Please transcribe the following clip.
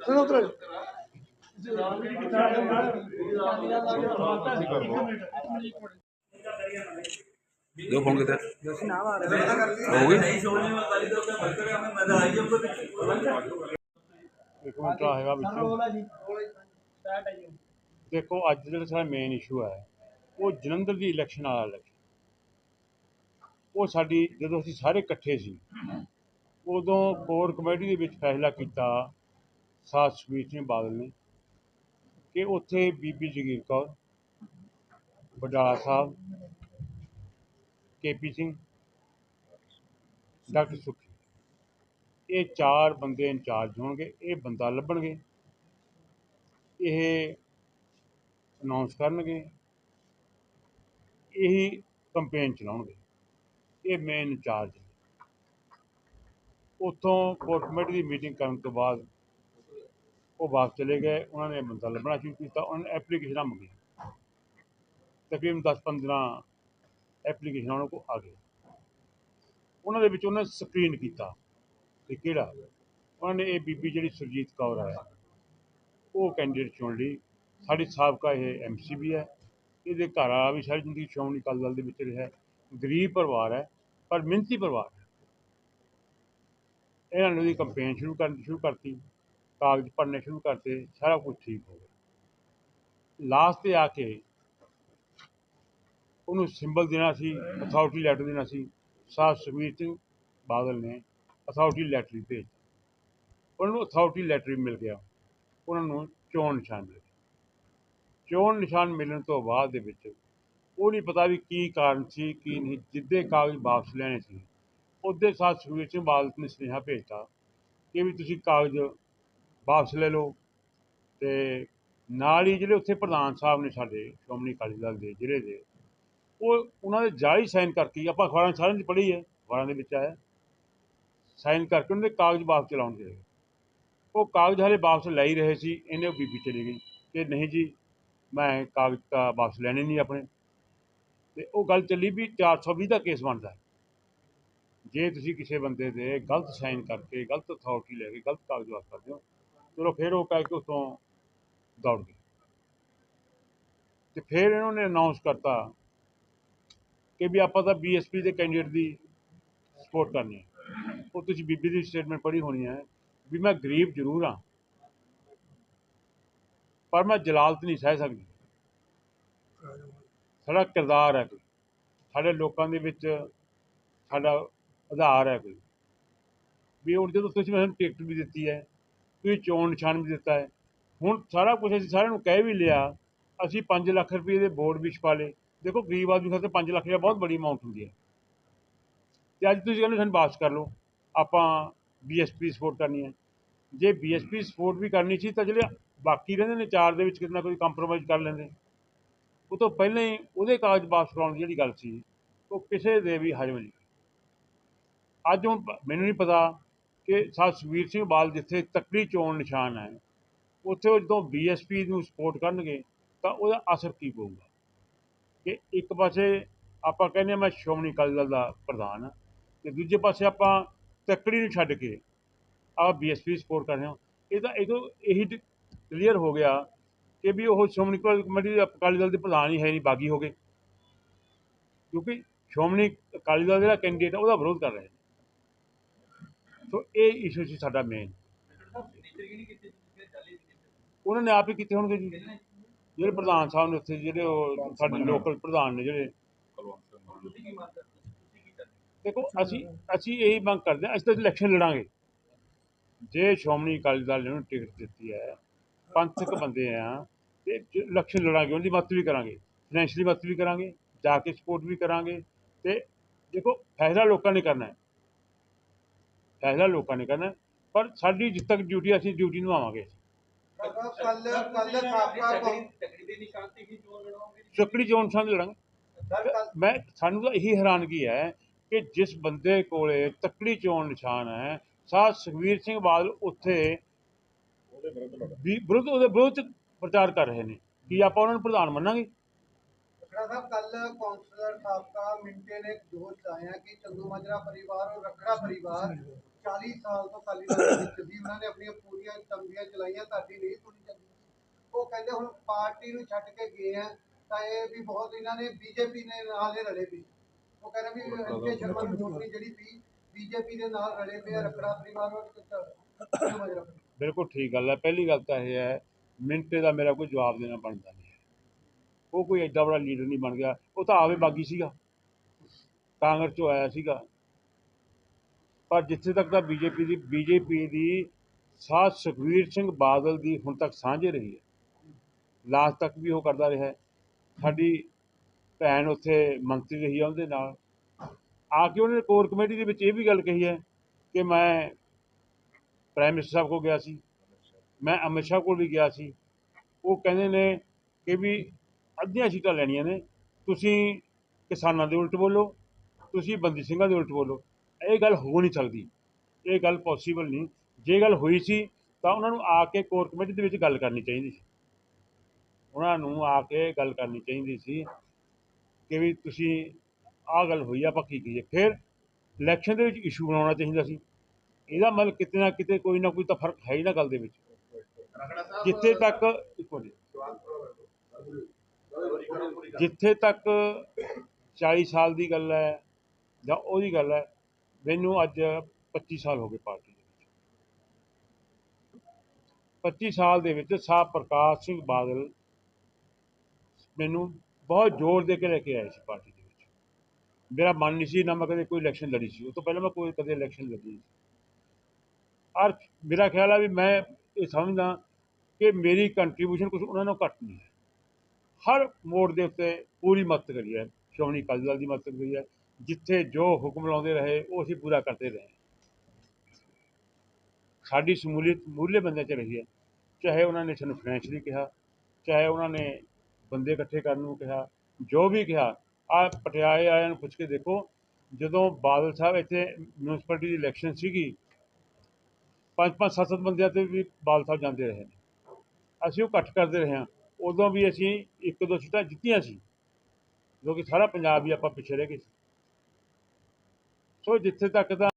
ਚਲੋ ਉਤਰੋ दो फोन किधर हो गई ਇੱਕ ਮਿੰਟ ਆ ਹੈਗਾ ਵਿੱਚੋਂ ਦੇਖੋ ਅੱਜ ਜਿਹੜਾ ਸਾਡਾ ਮੇਨ ਇਸ਼ੂ ਹੈ ਉਹ ਜਲੰਧਰ ਦੀ ਇਲੈਕਸ਼ਨ ਵਾਲਾ ਇਲੈਕਸ਼ਨ ਉਹ ਸਾਡੀ ਜਦੋਂ ਅਸੀਂ ਸਾਰੇ ਇਕੱਠੇ ਸੀ ਉਦੋਂ ਕੋਰ ਕਮੇਟੀ ਦੇ ਵਿੱਚ ਫੈਸਲਾ ਕੀਤਾ ਸਾਧ ਸੁਖਬੀਰ ਸਿੰਘ ਬਾਦਲ ਨੇ ਕਿ ਉੱਥੇ ਬੀਬੀ ਜਗੀਰ ਕੌਰ ਬਡਾਲਾ ਸਾਹਿਬ ਕੇਪੀ ਸਿੰਘ, ਡਾਕਟਰ ਸੁਖੀ। ਇਹ ਚਾਰ ਬੰਦੇ ਇੰਚਾਰਜ ਹੋਣਗੇ, ਇਹ ਬੰਦਾ ਲੱਭਣਗੇ। ਇਹ ਅਨਾਉਂਸ ਕਰਨਗੇ। ਇਹੀ ਕੰਪੇਨ ਚਲਾਉਣਗੇ। ਇਹ ਮੇਨ ਇੰਚਾਰਜ ਨੇ। ਉੱਥੋਂ ਕੋਰ ਕਮੇਟੀ ਦੀ ਮੀਟਿੰਗ ਕਰਨ ਤੋਂ ਬਾਅਦ ਉਹ ਵਾਪਸ ਚਲੇ ਗਏ, ਉਹਨਾਂ ਨੇ ਬੰਦਾ ਲੱਭਣਾ ਸ਼ੁਰੂ ਕੀਤਾ, ਉਹਨਾਂ ਨੇ ਐਪਲੀਕੇਸ਼ਨਾਂ ਮੰਗੀਆਂ। ਤਕਰੀਬਨ 10-15 ਐਪਲੀਕੇਸ਼ਨਾਂ ਉਹਨਾਂ ਕੋਲ ਆ ਗਏ। ਉਹਨਾਂ ਦੇ ਵਿੱਚ ਉਹਨਾਂ ਨੇ ਸਕਰੀਨ ਕੀਤਾ ਕਿ ਕਿਹੜਾ ਉਹਨਾਂ ਨੇ ਇਹ ਬੀਬੀ ਜਿਹੜੀ ਸੁਰਜੀਤ ਕੌਰ ਹੈ, ਉਹ ਕੈਂਡੀਡੇਟ ਚੁਣ ਲਈ। ਸਾਡੀ ਸਾਬਕਾ ਇਹ ਐਮਸੀ ਵੀ ਹੈ। ਇਹਦੇ ਘਰ ਵਾਲਾ ਵੀ ਸਾਰੀ ਜ਼ਿੰਦਗੀ ਸ਼੍ਰੋਮਣੀ ਅਕਾਲੀ ਦਲ ਦੇ ਵਿੱਚ ਰਿਹਾ ਗਰੀਬ ਪਰਿਵਾਰ ਹੈ, ਪਰ ਮਿਹਨਤੀ ਪਰਿਵਾਰ ਹੈ। ਇਹਨਾਂ ਨੇ ਉਹਦੀ ਕੰਪੇਨ ਸ਼ੁਰੂ ਕਰਨ, ਸ਼ੁਰੂ ਕਰਤੀ। ਕਾਗਜ਼ ਭਰਨੇ ਸ਼ੁਰੂ ਕਰਤੇ, ਸਾਰਾ ਕੁਝ ਠੀਕ ਹੋ ਗਿਆ। ਲਾਸਟ ਤੇ ਆ ਕੇ ਉਹਨੂੰ ਸਿੰਬਲ ਦੇਣਾ ਸੀ ਅਥਾਰਟੀ ਲੈਟਰ ਦੇਣਾ ਸੀ ਸਾਹ ਸੁਖਬੀਰ ਸਿੰਘ ਬਾਦਲ ਨੇ ਅਥਾਰਟੀ ਲੈਟਰ ਵੀ ਭੇਜ ਉਹਨਾਂ ਨੂੰ ਅਥਾਰਟੀ ਲੈਟਰ ਮਿਲ ਗਿਆ। ਉਹਨਾਂ ਨੂੰ ਚੋਣ ਨਿਸ਼ਾਨ ਮਿਲ ਗਿਆ। ਚੋਣ ਨਿਸ਼ਾਨ ਮਿਲਣ ਤੋਂ ਬਾਅਦ ਦੇ ਵਿੱਚ ਉਹ ਨਹੀਂ ਪਤਾ ਵੀ ਕੀ ਕਾਰਨ ਸੀ, ਕੀ ਨਹੀਂ, ਜਿੱਦੇ ਕਾਗਜ਼ ਵਾਪਸ ਲੈਣੇ ਸੀ, ਉਹਦੇ ਸਾਥ ਸੁਖਬੀਰ ਸਿੰਘ ਬਾਦਲ ਨੇ ਸੁਨੇਹਾ ਭੇਜਤਾ ਕਿ ਵੀ ਤੁਸੀਂ ਕਾਗਜ਼ ਵਾਪਸ ਲੈ ਲਓ। ਤੇ ਨਾਲ ਹੀ ਜਿਹੜੇ ਉੱਥੇ ਪ੍ਰਧਾਨ ਸਾਹਿਬ ਨੇ ਸਾਡੇ, ਸ਼੍ਰੋਮਣੀ ਅਕਾਲੀ ਦਲ ਦੇ, ਜ਼ਿਲ੍ਹੇ ਦੇ, ਉਹ ਉਹਨਾਂ ਦੇ ਜਾਲੀ ਸਾਈਨ ਕਰਕੇ, ਆਪਾਂ ਅਖਬਾਰਾਂ 'ਚ ਸਾਰਿਆਂ 'ਚ ਪੜ੍ਹੀ ਹੈ, ਅਖਬਾਰਾਂ ਦੇ ਵਿੱਚ ਆਇਆ। ਸਾਈਨ ਕਰਕੇ ਉਹਨਾਂ ਦੇ ਕਾਗਜ਼ ਵਾਪਸ ਚਲਾਉਣ ਦੇ ਉਹ ਕਾਗਜ਼ ਹਾਲੇ ਵਾਪਸ ਲੈ ਹੀ ਰਹੇ ਸੀ, ਇਹਨੇ ਉਹ ਬੀਬੀ ਚਲੀ ਗਈ। ਕਿ ਨਹੀਂ ਜੀ, ਮੈਂ ਕਾਗਜ਼ ਤਾਂ ਵਾਪਸ ਲੈਣੇ ਨਹੀਂ ਆਪਣੇ। ਤੇ ਉਹ ਗੱਲ ਚੱਲੀ ਵੀ 420 ਦਾ ਕੇਸ ਬਣਦਾ ਜੇ ਤੁਸੀਂ ਕਿਸੇ ਬੰਦੇ ਦੇ ਗਲਤ ਸਾਈਨ ਕਰਕੇ, ਗਲਤ ਅਥਾਰਟੀ ਲੈ ਕੇ, ਗਲਤ ਕਾਗਜ਼ ਵਾਪਸ ਕਰਦੇ ਹੋ ਚਲੋ ਫਿਰ ਉਹ ਕਹਿ ਕੇ ਉਤੋਂ ਦੌੜ ਗਏ। ਤੇ ਫਿਰ ਇਹਨਾਂ ਨੇ ਅਨਾਉਂਸ ਕਰਤਾ ਕਿ ਵੀ ਆਪਾਂ ਤਾਂ ਬੀਐਸਪੀ ਦੇ ਕੈਂਡੀਡੇਟ ਦੀ ਸਪੋਰਟ ਕਰਨੀ ਹੈ। ਉਹ ਤੁਸੀਂ ਬੀਬੀ ਦੀ ਸਟੇਟਮੈਂਟ ਪੜ੍ਹੀ ਹੋਣੀ ਹੈ ਵੀ ਮੈਂ ਗਰੀਬ ਜ਼ਰੂਰ ਹਾਂ, ਪਰ ਮੈਂ ਜਲਾਲਤ ਨਹੀਂ ਸਹਿ ਸਕਦੀ। ਸਾਡਾ ਕਿਰਦਾਰ ਹੈ ਕੋਈ, ਸਾਡੇ ਲੋਕਾਂ ਦੇ ਵਿੱਚ ਸਾਡਾ ਆਧਾਰ ਹੈ ਕੋਈ। ਵੀ ਹੁਣ ਜਦੋਂ ਤੁਸੀਂ ਮੈਨੂੰ ਟਿਕਟ ਵੀ ਦਿੱਤੀ ਹੈ ਤੁਸੀਂ ਚੋਣ ਨਿਸ਼ਾਨ ਵੀ ਦਿੱਤਾ ਹੈ। ਹੁਣ ਸਾਰਾ ਕੁਝ ਅਸੀਂ ਸਾਰਿਆਂ ਨੂੰ ਕਹਿ ਵੀ ਲਿਆ, ਅਸੀਂ 5 ਲੱਖ ਰੁਪਏ ਦੇ ਬੋਰਡ ਵੀ ਛਪਾ ਲਏ। ਦੇਖੋ, ਗਰੀਬ ਆਦਮੀ ਖਾਤੇ 5 ਲੱਖ ਰੁਪਏ ਬਹੁਤ ਬੜੀ ਅਮਾਉਂਟ ਹੁੰਦੀ ਹੈ। ਤੇ ਅੱਜ ਤੁਸੀਂ ਕਹਿੰਦੇ ਸਾਨੂੰ ਵਾਪਸ ਕਰ ਲਓ, ਆਪਾਂ ਬੀਐਸਪੀ ਸਪੋਰਟ ਕਰਨੀ ਹੈ। ਜੇ ਬੀਐਸਪੀ ਸਪੋਰਟ ਵੀ ਕਰਨੀ ਸੀ ਤਾਂ ਜਿਹੜੇ ਬਾਕੀ ਰਹਿੰਦੇ ਨੇ ਚਾਰ ਦੇ ਵਿੱਚ ਕਿਤੇ ਨਾ ਕੋਈ ਕੰਪਰੋਮਾਈਜ਼ ਕਰ ਲੈਂਦੇ। ਉਹ ਤੋਂ ਪਹਿਲਾਂ ਹੀ ਉਹਦੇ ਕਾਗਜ਼ ਵਾਪਸ ਕਰਾਉਣ ਦੀ ਜਿਹੜੀ ਗੱਲ ਸੀ, ਉਹ ਕਿਸੇ ਦੇ ਵੀ ਹਜਮ ਨਹੀਂ ਅੱਜ ਹੁਣ ਮੈਨੂੰ ਨਹੀਂ ਪਤਾ ਕਿ ਸਾਹ ਸੁਖਬੀਰ ਸਿੰਘ ਬਾਲ ਜਿੱਥੇ ਤਕੜੀ ਚੋਣ ਨਿਸ਼ਾਨ ਹੈ, ਉੱਥੇ ਉਹ ਜਦੋਂ ਬੀਐਸਪੀ ਨੂੰ ਸਪੋਰਟ ਕਰਨਗੇ, ਤਾਂ ਉਹਦਾ ਅਸਰ ਕੀ ਪਊਗਾ? ਕਿ ਇੱਕ ਪਾਸੇ ਆਪਾਂ ਕਹਿੰਦੇ ਹਾਂ ਮੈਂ ਸ਼੍ਰੋਮਣੀ ਅਕਾਲੀ ਦਲ ਦਾ ਪ੍ਰਧਾਨ ਹਾਂ, ਤੇ ਦੂਜੇ ਪਾਸੇ ਆਪਾਂ ਤਕੜੀ ਨੂੰ ਛੱਡ ਕੇ ਆ ਬੀਐਸਪੀ ਸਪੋਰਟ ਕਰ ਰਹੇ ਹਾਂ। ਇਹ ਤਾਂ ਇਹ ਤੋਂ ਇਹੀ ਕਲੀਅਰ ਹੋ ਗਿਆ ਕਿ ਵੀ ਉਹ ਸ਼੍ਰੋਮਣੀ ਕਮੇਟੀ ਦੇ ਅਕਾਲੀ ਦਲ ਦੇ ਪ੍ਰਧਾਨ ਹੀ ਹੈ ਨਹੀਂ, ਬਾਗੀ ਹੋ ਗਏ। ਕਿਉਂਕਿ ਸ਼੍ਰੋਮਣੀ ਅਕਾਲੀ ਦਲ ਜਿਹੜਾ ਕੈਂਡੀਡੇਟ ਉਹਦਾ ਵਿਰੋਧ ਕਰ ਰਹੇ ਨੇ। ਸੋ ਇਹ ਇਸ਼ੂ ਸੀ ਸਾਡਾ ਮੇਨ ਉਹਨਾਂ ਨੇ ਆਪ ਹੀ ਕੀਤੇ ਹੋਣਗੇ ਜੀ। ਜਿਹੜੇ ਪ੍ਰਧਾਨ ਸਾਹਿਬ ਨੇ ਉੱਥੇ ਜਿਹੜੇ ਉਹ ਸਾਡੇ ਲੋਕਲ ਪ੍ਰਧਾਨ ਨੇ ਜਿਹੜੇ। ਦੇਖੋ ਅਸੀਂ ਅਸੀਂ ਇਹੀ ਮੰਗ ਕਰਦੇ ਹਾਂ ਅਸੀਂ ਤਾਂ ਇਲੈਕਸ਼ਨ ਲੜਾਂਗੇ। ਜੇ ਸ਼੍ਰੋਮਣੀ ਅਕਾਲੀ ਦਲ ਨੇ ਟਿਕਟ ਦਿੱਤੀ ਹੈ ਪੰਥਕ ਬੰਦੇ ਆ ਤੇ ਇਲੈਕਸ਼ਨ ਲੜਾਂਗੇ ਉਹਦੀ ਮਦਦ ਵੀ ਕਰਾਂਗੇ। ਫਾਈਨੈਂਸ਼ਲੀ ਮਦਦ ਵੀ ਕਰਾਂਗੇ ਜਾ ਕੇ ਸਪੋਰਟ ਵੀ ਕਰਾਂਗੇ। ਤੇ ਦੇਖੋ ਫੈਸਲਾ ਲੋਕਾਂ ਨੇ ਕਰਨਾ ਹੈ। ਫੈਸਲਾ ਲੋਕਾਂ ਨੇ ਕਰਨਾ ਪਰ ਸਾਡੀ ਜਿੱਦ ਤੱਕ ਡਿਊਟੀ ਅਸੀਂ ਡਿਊਟੀ ਨਿਭਾਵਾਂਗੇ। ਕੱਲ ਕੱਲ ਸਾਬਕਾ ਕੌਂ- ਚੱਕੜੀ ਚੋਣ ਸੰਦ ਲੜਾਂਗੇ। ਮੈਂ ਸਾਨੂੰ ਤਾਂ ਇਹੀ ਹੈਰਾਨਗੀ ਹੈ ਕਿ ਜਿਸ ਬੰਦੇ ਕੋਲੇ ਤੱਕੜੀ ਚੋਣ ਨਿਸ਼ਾਨ ਹੈ ਸਾਹ ਸੁਖਵੀਰ ਸਿੰਘ ਬਾਦਲ ਉੱਥੇ ਵੀ ਵਿਰੁੱਧ ਉਹਦੇ ਵਿਰੁੱਧ ਪ੍ਰਚਾਰ ਕਰ ਰਹੇ ਨੇ। ਕੀ ਆਪਾਂ ਉਹਨਾਂ ਨੂੰ ਪ੍ਰਧਾਨ ਮੰਨਾਂਗੇ? ਰਖੜਾ ਸਾਹਿਬ ਕੱਲ ਕਾਉਂਸਲਰ ਸਾਬਕਾ ਮਿੰਟੇ ਨੇ ਦੋਸ਼ ਲਾਇਆ ਕਿ ਚੰਦੂ ਮਾਜਰਾ ਪਰਿਵਾਰ ਔਰ ਰਖੜਾ ਪਰਿਵਾਰ 40 ਸਾਲ ਤੋਂ ਅਕਾਲੀ ਦਲ ਦੇ ਵਿੱਚ ਸੀ ਉਹਨਾਂ ਨੇ ਆਪਣੀਆਂ ਪੂਰੀਆਂ ਤੰਬੀਆਂ ਚਲਾਈਆਂ ਤੁਹਾਡੀ ਨਹੀਂ ਸੁਣੀ ਜਾਂਦੀ। ਉਹ ਕਹਿੰਦੇ ਹੁਣ ਪਾਰਟੀ ਨੂੰ ਛੱਡ ਕੇ ਗਏ ਆ ਤਾਂ ਇਹ ਵੀ ਬਹੁਤ ਇਹਨਾਂ ਨੇ ਬੀਜੇਪੀ ਨੇ ਨਾਲ ਹੀ ਰਲੇ ਵੀ। ਉਹ ਕਹਿੰਦੇ ਵੀ ਅੰਜੇ ਸ਼ਰਮਾ ਦੀ ਛੋਟੀ ਜਿਹੜੀ ਵੀ ਬੀਜੇਪੀ ਦੇ ਨਾਲ ਰਲੇ ਪਏ ਆ ਰੱਖੜਾ ਪਰਿਵਾਰ ਨੂੰ ਸਮਝ ਰੱਖੋ ਬਿਲਕੁਲ ਠੀਕ ਗੱਲ ਹੈ। ਪਹਿਲੀ ਗੱਲ ਤਾਂ ਇਹ ਹੈ ਮਿੰਟੇ ਦਾ ਮੇਰਾ ਕੋਈ ਜਵਾਬ ਦੇਣਾ ਬਣਦਾ ਨਹੀਂ ਉਹ ਕੋਈ ਐਡਾ ਬੜਾ ਲੀਡਰ ਨਹੀਂ ਬਣ ਗਿਆ। ਉਹ ਤਾਂ ਆਵੇ ਬਾਗੀ ਸੀਗਾ। ਕਾਂਗਰਸ ਚੋਂ ਆਇਆ ਸੀਗਾ। ਪਰ ਜਿੱਥੇ ਤੱਕ ਤਾਂ ਬੀਜੇਪੀ ਦੀ ਬੀਜੇਪੀ ਦੀ ਸਾਥ ਸੁਖਵੀਰ ਸਿੰਘ ਬਾਦਲ ਦੀ ਹੁਣ ਤੱਕ ਸਾਂਝੇ ਰਹੀ ਹੈ। ਲਾਸਟ ਤੱਕ ਵੀ ਉਹ ਕਰਦਾ ਰਿਹਾ ਸਾਡੀ ਭੈਣ ਉੱਥੇ ਮੰਤਰੀ ਰਹੀ ਹੈ ਉਹਦੇ ਨਾਲ। ਆ ਕੇ ਉਹਨੇ ਕੋਰ ਕਮੇਟੀ ਦੇ ਵਿੱਚ ਇਹ ਵੀ ਗੱਲ ਕਹੀ ਹੈ ਕਿ ਮੈਂ ਪ੍ਰਾਈਮ ਮਿਨਿਸਟਰ ਸਾਹਿਬ ਕੋਲ ਗਿਆ ਸੀ। ਮੈਂ ਅਮਿਤ ਸ਼ਾਹ ਕੋਲ ਵੀ ਗਿਆ ਸੀ। ਉਹ ਕਹਿੰਦੇ ਨੇ ਕਿ ਵੀ ਅੱਧੀਆਂ ਸੀਟਾਂ ਲੈਣੀਆਂ ਨੇ। ਤੁਸੀਂ ਕਿਸਾਨਾਂ ਦੇ ਉਲਟ ਬੋਲੋ, ਤੁਸੀਂ ਬੰਦੀ ਸਿੰਘਾਂ ਦੇ ਉਲਟ ਬੋਲੋ। ਇਹ ਗੱਲ ਹੋ ਨਹੀਂ ਸਕਦੀ। ਇਹ ਗੱਲ ਪੋਸੀਬਲ ਨਹੀਂ। ਜੇ ਗੱਲ ਹੋਈ ਸੀ ਤਾਂ ਉਹਨਾਂ ਨੂੰ ਆ ਕੇ ਕੋਰ ਕਮੇਟੀ ਦੇ ਵਿੱਚ ਗੱਲ ਕਰਨੀ ਚਾਹੀਦੀ ਸੀ। ਉਹਨਾਂ ਨੂੰ ਆ ਕੇ ਗੱਲ ਕਰਨੀ ਚਾਹੀਦੀ ਸੀ ਕਿ ਵੀ ਤੁਸੀਂ ਆਹ ਗੱਲ ਹੋਈ ਆ, ਆਪਾਂ ਕੀ ਕਹੀਏ? ਫਿਰ ਇਲੈਕਸ਼ਨ ਦੇ ਵਿੱਚ ਇਸ਼ੂ ਬਣਾਉਣਾ ਚਾਹੀਦਾ ਸੀ। ਇਹਦਾ ਮਤਲਬ ਕਿਤੇ ਨਾ ਕਿਤੇ ਕੋਈ ਨਾ ਕੋਈ ਤਾਂ ਫ਼ਰਕ ਹੈ ਹੀ ਨਾ ਗੱਲ ਦੇ ਵਿੱਚ। ਜਿੱਥੇ ਤੱਕ ਇੱਕ ਮਿੰਟ ਜਿੱਥੇ ਤੱਕ 40 ਸਾਲ ਦੀ ਗੱਲ ਹੈ ਜਾਂ ਉਹਦੀ ਗੱਲ ਹੈ ਮੈਨੂੰ ਅੱਜ 25 ਸਾਲ ਹੋ ਗਏ ਪਾਰਟੀ ਦੇ ਵਿੱਚ। 25 ਸਾਲ ਦੇ ਵਿੱਚ ਸਾਹ ਪ੍ਰਕਾਸ਼ ਸਿੰਘ ਬਾਦਲ ਮੈਨੂੰ ਬਹੁਤ ਜ਼ੋਰ ਦੇ ਕੇ ਲੈ ਕੇ ਆਏ ਸੀ ਪਾਰਟੀ ਦੇ ਵਿੱਚ। ਮੇਰਾ ਮਨ ਨਹੀਂ ਸੀ, ਨਾ ਮੈਂ ਕਦੇ ਕੋਈ ਇਲੈਕਸ਼ਨ ਲੜੀ ਸੀ। ਉਹ ਤੋਂ ਪਹਿਲਾਂ ਮੈਂ ਕੋਈ ਕਦੇ ਇਲੈਕਸ਼ਨ ਲੜੀ ਨਹੀਂ ਔਰ ਮੇਰਾ ਖਿਆਲ ਆ ਵੀ ਮੈਂ ਇਹ ਸਮਝਦਾ ਕਿ ਮੇਰੀ ਕੰਟਰੀਬਿਊਸ਼ਨ ਕੁਝ ਉਹਨਾਂ ਨੂੰ ਘੱਟ ਨਹੀਂ ਹੈ। ਹਰ ਮੋੜ ਦੇ ਉੱਤੇ ਪੂਰੀ ਮਦਦ ਕਰੀ ਹੈ। ਸ਼੍ਰੋਮਣੀ ਅਕਾਲੀ ਦਲ ਦੀ ਮਦਦ ਕਰੀ ਹੈ। ਜਿੱਥੇ ਜੋ ਹੁਕਮ ਲਾਉਂਦੇ ਰਹੇ, ਉਹ ਅਸੀਂ ਪੂਰਾ ਕਰਦੇ ਰਹੇ। ਸਾਡੀ ਸ਼ਮੂਲੀਅਤ ਮੂਲੇ ਬੰਦਿਆਂ 'ਚ ਰਹੀ ਹੈ। ਚਾਹੇ ਉਹਨਾਂ ਨੇ ਸਾਨੂੰ ਫਾਈਨੈਂਸ਼ਲੀ ਕਿਹਾ, ਚਾਹੇ ਉਹਨਾਂ ਨੇ ਬੰਦੇ ਇਕੱਠੇ ਕਰਨ ਨੂੰ ਕਿਹਾ, ਜੋ ਵੀ ਕਿਹਾ, ਆ ਪਟਿਆਲੇ ਆਇਆਂ ਨੂੰ ਪੁੱਛ ਕੇ ਦੇਖੋ, ਜਦੋਂ ਬਾਦਲ ਸਾਹਿਬ ਇੱਥੇ ਮਿਊਨਿਸਪੈਲਿਟੀ ਦੀ ਇਲੈਕਸ਼ਨ ਸੀਗੀ, ਪੰਜ ਪੰਜ ਸੱਤ ਸੱਤ ਬੰਦਿਆਂ ਤੇ ਵੀ ਬਾਦਲ ਸਾਹਿਬ ਜਾਂਦੇ ਰਹੇ ਨੇ। ਅਸੀਂ ਉਹ ਇਕੱਠ ਕਰਦੇ ਰਹੇ ਹਾਂ। ਉਦੋਂ ਵੀ ਅਸੀਂ ਇੱਕ ਦੋ ਸੀਟਾਂ ਜਿੱਤੀਆਂ ਸੀ। ਕਿਉਂਕਿ ਸਾਰਾ ਪੰਜਾਬ ਹੀ ਆਪਾਂ ਪਿੱਛੇ ਰਹਿ ਗਏ ਸੀ। ਸੋ ਜਿੱਥੇ ਤੱਕ ਤਾਂ